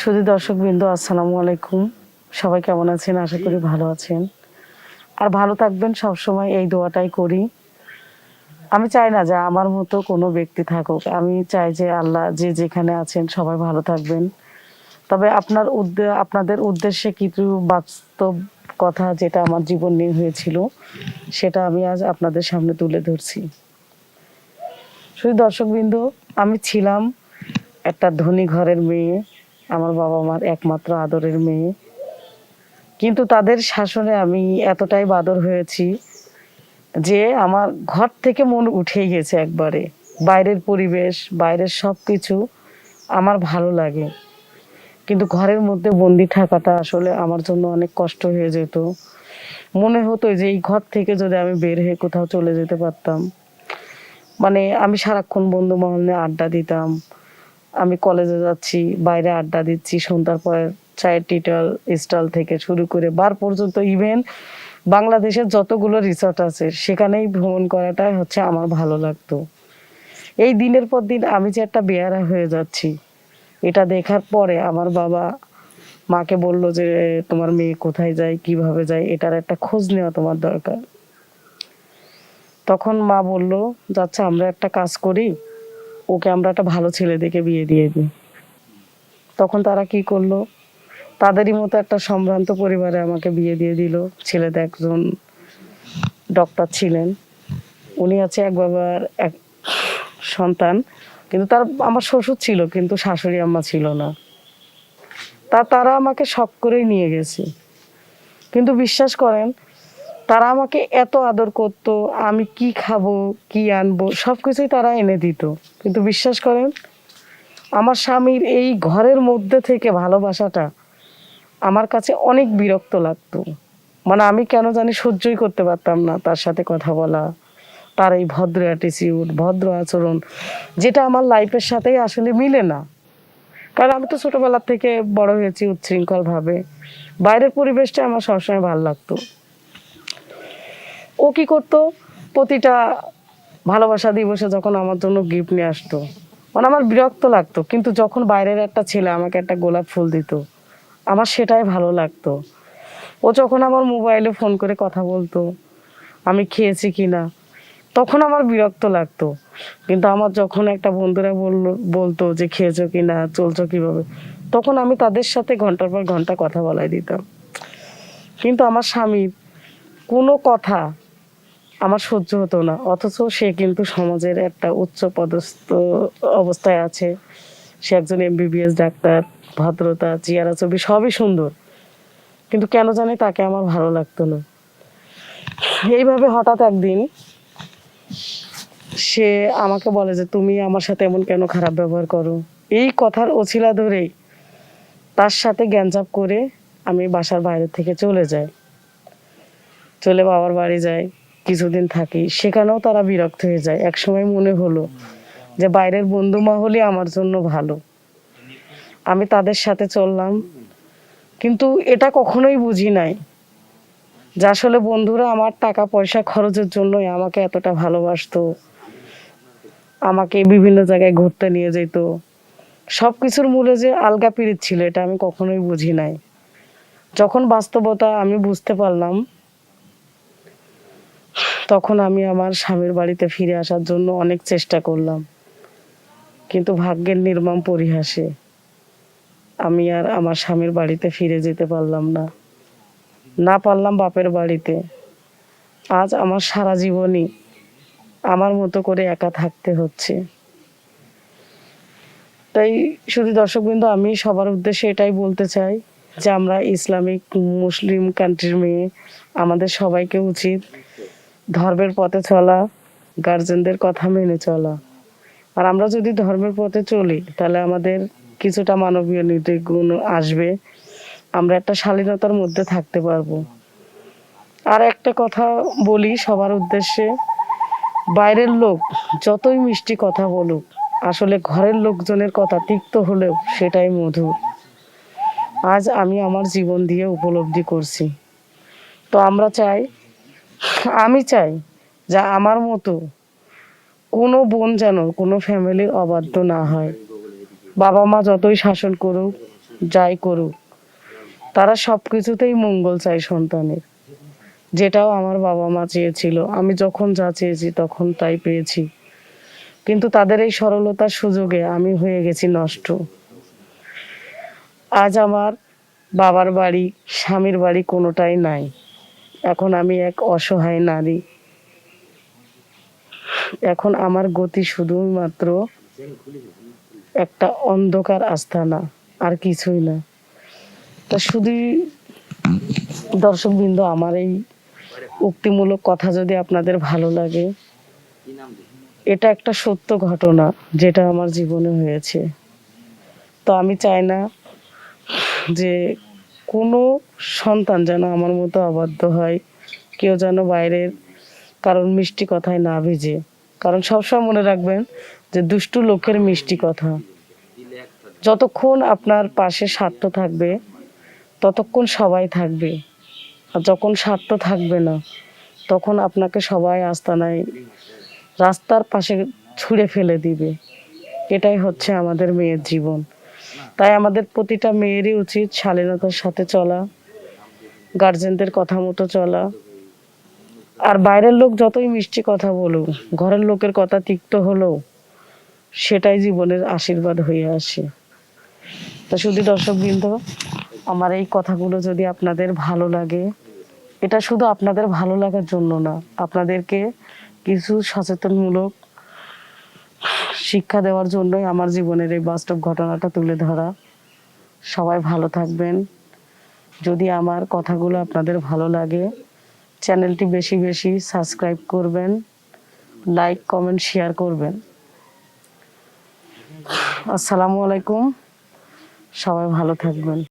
শুধু দর্শক বৃন্দ আসসালামু আলাইকুম। সবাই কেমন আছেন? আশা করি ভালো আছেন। আর ভালো থাকবেন সব সময় এই দোয়াটাই করি। আমি চাই না যে আমার মতো কোনো ব্যক্তি থাকুক। আমি চাই যে আল্লাহ যে যেখানে আছেন সবাই ভালো থাকবেন। তবে আপনার আপনাদের উদ্দেশ্যে কিছু বাস্তব কথা যেটা আমার জীবন নিয়ে হয়েছিল, সেটা আমি আজ আপনাদের সামনে তুলে ধরছি। শুধু দর্শকবৃন্দ, আমি ছিলাম একটা ধনী ঘরের মেয়ে। আমার বাবা মার একমাত্র আদরের মেয়ে। কিন্তু তাদের শাসনে আমি এতটাই বাদর হয়েছি যে আমার ঘর থেকে মন উঠেই গেছে একবারে। বাইরের পরিবেশ, বাইরের সব কিছু আমার ভালো লাগে। কিন্তু ঘরের মধ্যে বন্দি থাকাটা আসলে আমার জন্য অনেক কষ্ট হয়ে যেত। মনে হতো যে এই ঘর থেকে যদি আমি বের হয়ে কোথাও চলে যেতে পারতাম। মানে আমি সারাক্ষণ বন্ধু মহল আড্ডা দিতাম। আমি কলেজে যাচ্ছি, বাইরে আড্ডা দিচ্ছি, সন্ধ্যার পর চায়ের টিটল স্টল থেকে শুরু করে বার পর্যন্ত ইভেন বাংলাদেশের যতগুলো রিসর্ট আছে, সেখানেই ভ্রমণ করাটাই হচ্ছে আমার ভালো লাগতো। এই দিনের পর দিন আমি যে একটা বেয়ারা হয়ে যাচ্ছি, এটা দেখার পরে আমার বাবা মাকে বলল যে, তোমার মেয়ে কোথায় যায়, কীভাবে যায়, এটার একটা খোঁজ নেওয়া তোমার দরকার। তখন মা বলল, যাচ্ছে, আমরা একটা কাজ করি ওকে আমরা একটা ভালো ছেলে দেখে বিয়ে দিয়ে দিই। তখন তারা কি করল? তাদেরই মতো একটা সম্ভ্রান্ত পরিবারে আমাকে বিয়ে দিয়ে দিল। ছেলেটা একজন ডক্টর ছিলেন। উনি আছে এক বাবার এক সন্তান। কিন্তু তার আমার শ্বশুর ছিল, কিন্তু শাশুড়ি আম্মা ছিল না। তা তারা আমাকে শখ করেই নিয়ে গেছে। কিন্তু বিশ্বাস করেন তারা আমাকে এত আদর করতো, আমি কি খাব, কি আনব সব কিছুই তারা এনে দিত। কিন্তু বিশ্বাস করেন, আমার স্বামীর এই ঘরের মধ্যে থেকে ভালোবাসাটা আমার কাছে অনেক বিরক্ত লাগতো। মানে আমি কেন জানি সহ্যই করতে পারতাম না তার সাথে কথা বলা, তার এই ভদ্র অ্যাটিচিউড ভদ্র আচরণ, যেটা আমার লাইফের সাথেই আসলে মিলে না। কারণ আমি তো ছোটবেলার থেকে বড় হয়েছি উচ্ছৃঙ্খলভাবে। বাইরের পরিবেশটা আমার সবসময় ভালো লাগতো। ও কি করতো? প্রতিটা ভালোবাসা দিবসে যখন আমার জন্য গিফট নিয়ে আসতো মানে আমার বিরক্ত লাগতো। কিন্তু যখন বাইরের একটা ছেলে আমাকে একটা গোলাপ ফুল দিত, আমার সেটাই ভালো লাগতো। ও যখন আমার মোবাইলে ফোন করে কথা বলতো, আমি খেয়েছি কি না, তখন আমার বিরক্ত লাগতো। কিন্তু আমার যখন একটা বন্ধুরা বলল, বলতো যে খেয়েছো কি না, চলছো কীভাবে, তখন আমি তাদের সাথে ঘণ্টার পর ঘণ্টা কথা বলাই দিতাম। কিন্তু আমার স্বামীর কোনো কথা আমার সহ্য হতো না। অথচ সে কিন্তু সমাজের একটা উচ্চ পদস্থ অবস্থায় আছে। সে একজন এমবিবিএস ডাক্তার, ভদ্রতা চেয়ারা ছবি সবই সুন্দর। কিন্তু কেন জানি তাকে আমার ভালো লাগতো না। এইভাবে হঠাৎ একদিন সে আমাকে বলে যে, তুমি আমার সাথে এমন কেন খারাপ ব্যবহার করো? এই কথার অছিলা ধরেই তার সাথে জ্ঞানজাপ করে আমি বাসার বাইরে থেকে চলে যাই। চলে বাবার বাড়ি যাই। কিছুদিন থাকি, সেখানেও তারা বিরক্ত হয়ে যায়। একসময় মনে হলো যে বাইরের বন্ধু মহলই আমার জন্য ভালো। আমি তাদের সাথে চললাম, কিন্তু এটা কখনোই বুঝি নাই যে আসলে বন্ধুরা আমার টাকা পয়সা খরচের জন্যই আমাকে এতটা ভালোবাসতো, আমাকে বিভিন্ন জায়গায় ঘুরতে নিয়ে যেত। সব কিছুর মূলে যে আলগা পিরিত ছিল, এটা আমি কখনোই বুঝি নাই। যখন বাস্তবতা আমি বুঝতে পারলাম তখন আমি আমার স্বামীর বাড়িতে ফিরে আসার জন্য অনেক চেষ্টা করলাম। কিন্তু ভাগ্যের নির্মম পরিহাসে আমি আর আমার স্বামীর বাড়িতে ফিরে যেতে পারলাম না। না পারলাম বাপের বাড়িতে। আজ আমার সারা জীবনই আমার মতো করে একা থাকতে হচ্ছে। তাই শুধু দর্শকবৃন্দ, আমি সবার উদ্দেশ্যে এটাই বলতে চাই যে আমরা ইসলামিক মুসলিম কান্ট্রির মেয়ে, আমাদের সবাইকে উচিত ধর্মের পথে চলা গার্জেনদের কথা মেনে চলা। আর আমরা যদি ধর্মের পথে চলি, তাহলে আমাদের কিছুটা মানবীয় নীতি গুণ আসবে। আমরা একটা শালীনতার মধ্যে থাকতে পারব। আর একটা কথা বলি সবার উদ্দেশ্যে, বাইরের লোক যতই মিষ্টি কথা বলুক, আসলে ঘরের লোকজনের কথা তিক্ত হলেও সেটাই মধুর আজ আমি আমার জীবন দিয়ে উপলব্ধি করছি। তো আমরা চাই আমি চাই যে আমার মতো কোনো বোন যেন কোনো ফ্যামিলির অবাধ্য না হয়। বাবা মা যতই শাসন করুক, যাই করুক, তারা সব কিছুতেই মঙ্গল চায় সন্তানের। যেটাও আমার বাবা মা চেয়েছিল। আমি যখন যা চেয়েছি তখন তাই পেয়েছি। কিন্তু তাদের এই সরলতার সুযোগে আমি হয়ে গেছি নষ্ট। আজ আমার বাবার বাড়ি, স্বামীর বাড়ি কোনোটাই নাই। এখন আমি এক অসহায় নারী। এখন আমার গতি শুধুমাত্র একটা অন্ধকার আস্থানা আর কিছুই না। তা শুধুই দর্শকবৃন্দ, আমার এই উক্তিমূলক কথা যদি আপনাদের ভালো লাগে, এটা একটা সত্য ঘটনা যেটা আমার জীবনে হয়েছে। তো আমি চাই না যে কোনো সন্তান যেন আমার মতো অবাধ্য হয়, কেউ যেন বাইরের কারণ মিষ্টি কথায় না ভিজে। কারণ সবসময় মনে রাখবেন যে দুষ্টু লোকের মিষ্টি কথা। যতক্ষণ আপনার পাশে স্বার্থ থাকবে, ততক্ষণ সবাই থাকবে। আর যখন স্বার্থ থাকবে না, তখন আপনাকে সবাই আস্তানায় রাস্তার পাশে ছুঁড়ে ফেলে দিবে। এটাই হচ্ছে আমাদের মেয়ের জীবন। তাই আমাদের প্রতিটা মেয়েরই উচিত শালীনতার সাথে চলা গার্জেনদের কথা মতো চলা। আর বাইরের লোক যতই মিষ্টি কথা বলুক, ঘরের লোকের কথা তিক্ত হলেও সেটাই জীবনের আশীর্বাদ হয়ে আসে। তা শুধু দর্শকবৃন্দ, আমার এই কথাগুলো যদি আপনাদের ভালো লাগে, এটা শুধু আপনাদের ভালো লাগার জন্য না, আপনাদেরকে কিছু সচেতনমূলক শিক্ষা দেওয়ার জন্যই আমার জীবনের এই বাস্তব ঘটনাটা তুলে ধরা। সবাই ভালো থাকবেন। যদি আমার কথাগুলো আপনাদের ভালো লাগে, চ্যানেলটি বেশি বেশি সাবস্ক্রাইব করবেন, লাইক, কমেন্ট, শেয়ার করবেন। আসসালামু আলাইকুম। সবাই ভালো থাকবেন।